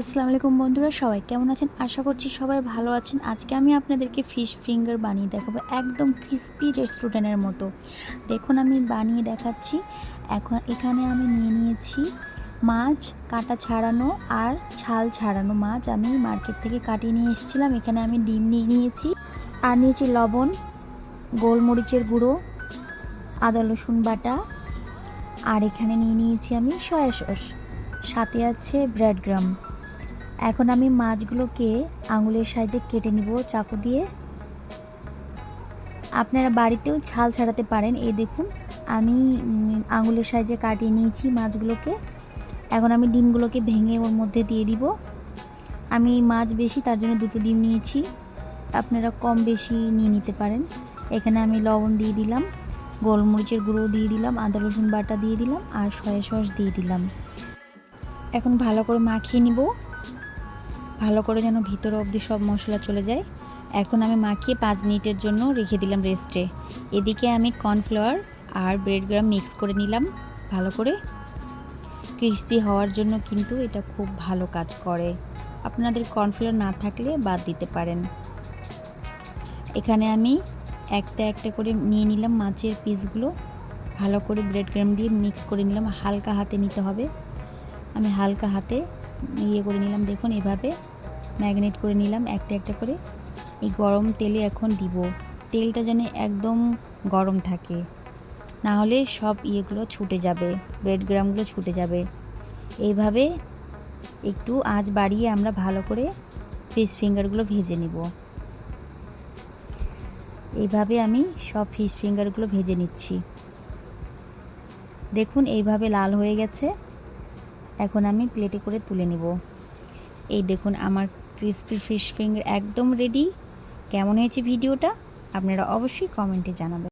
আসসালামু আলাইকুম বন্ধুরা, সবাই কেমন আছেন? আশা করছি সবাই ভালো আছেন। আজকে আমি আপনাদেরকে ফিশ ফিঙ্গার বানিয়ে দেখাবো একদম ক্রিস্পি রেস্টুরেন্টের মতো। দেখুন, আমি বানিয়ে দেখাচ্ছি। এখন এখানে আমি নিয়ে নিয়েছি মাছ কাটা ছাড়ানো আর ছাল ছাড়ানো মাছ। আমি মার্কেট থেকে কাটিয়ে নিয়ে এসেছিলাম। এখানে আমি ডিম নিয়ে নিয়েছি আর নিয়েছি লবণ, গোলমরিচের গুঁড়ো, আদা, রসুন বাটা। আর এখানে নিয়ে নিয়েছি আমি সয়া সস সাথে আছে ব্রেড গ্রাম এখন আমি মাছগুলোকে আঙুলের সাহায্যে কেটে নিব, চাকু দিয়ে। আপনারা বাড়িতেও ছাল ছাড়াতে পারেন। এই দেখুন, আমি আঙুলের সাহায্যে কাটিয়ে নিয়েছি মাছগুলোকে। এখন আমি ডিমগুলোকে ভেঙে ওর মধ্যে দিয়ে দিব। আমি মাছ বেশি, তার জন্য দুটো ডিম নিয়েছি। আপনারা কম বেশি নিয়ে নিতে পারেন। এখানে আমি লবণ দিয়ে দিলাম, গোলমরিচের গুঁড়ো দিয়ে দিলাম, আদা, রসুন বাটা দিয়ে দিলাম, আর সয়া সস দিয়ে দিলাম। এখন ভালো করে মাখিয়ে নিব। ভালো করে যেন ভিতরে অবধি সব মশলা চলে যায়। এখন আমি মাখিয়ে পাঁচ মিনিটের জন্য রেখে দিলাম রেস্টে। এদিকে আমি কর্নফ্লাওয়ার আর ব্রেড গ্রাম মিক্স করে নিলাম ভালো করে। ক্রিস্পি হওয়ার জন্য কিন্তু এটা খুব ভালো কাজ করে। আপনাদের কর্নফ্লাওয়ার না থাকলে বাদ দিতে পারেন। এখানে আমি একটা একটা করে নিয়ে নিলাম মাছের পিসগুলো। ভালো করে ব্রেড গ্রাম দিয়ে মিক্স করে নিলাম। হালকা হাতে নিতে হবে। আমি হালকা হাতে ইয়ে করে নিলাম। দেখুন এভাবে ম্যাগনেট করে নিলাম একটা একটা করে। এই গরম তেলে এখন দিব। তেলটা যেন একদম গরম থাকে। না হলে সব ইয়েগুলো ছুটে যাবে ব্রেড গ্রামগুলো ছুটে যাবে। এইভাবে একটু আঁচ বাড়িয়ে আমরা ভালো করে ফিশ ফিঙ্গারগুলো ভেজে নিব। এইভাবে আমি সব ফিশ ফিঙ্গারগুলো ভেজে নিচ্ছি। দেখুন এইভাবে লাল হয়ে গেছে। এখন আমি প্লেটে করে তুলে নিব। এই দেখুন আমার ক্রিসপি ফিশ ফিঙ্গার একদম রেডি কেমন হয়েছে ভিডিওটা? আপনারা অবশ্যই কমেন্টে জানাবেন।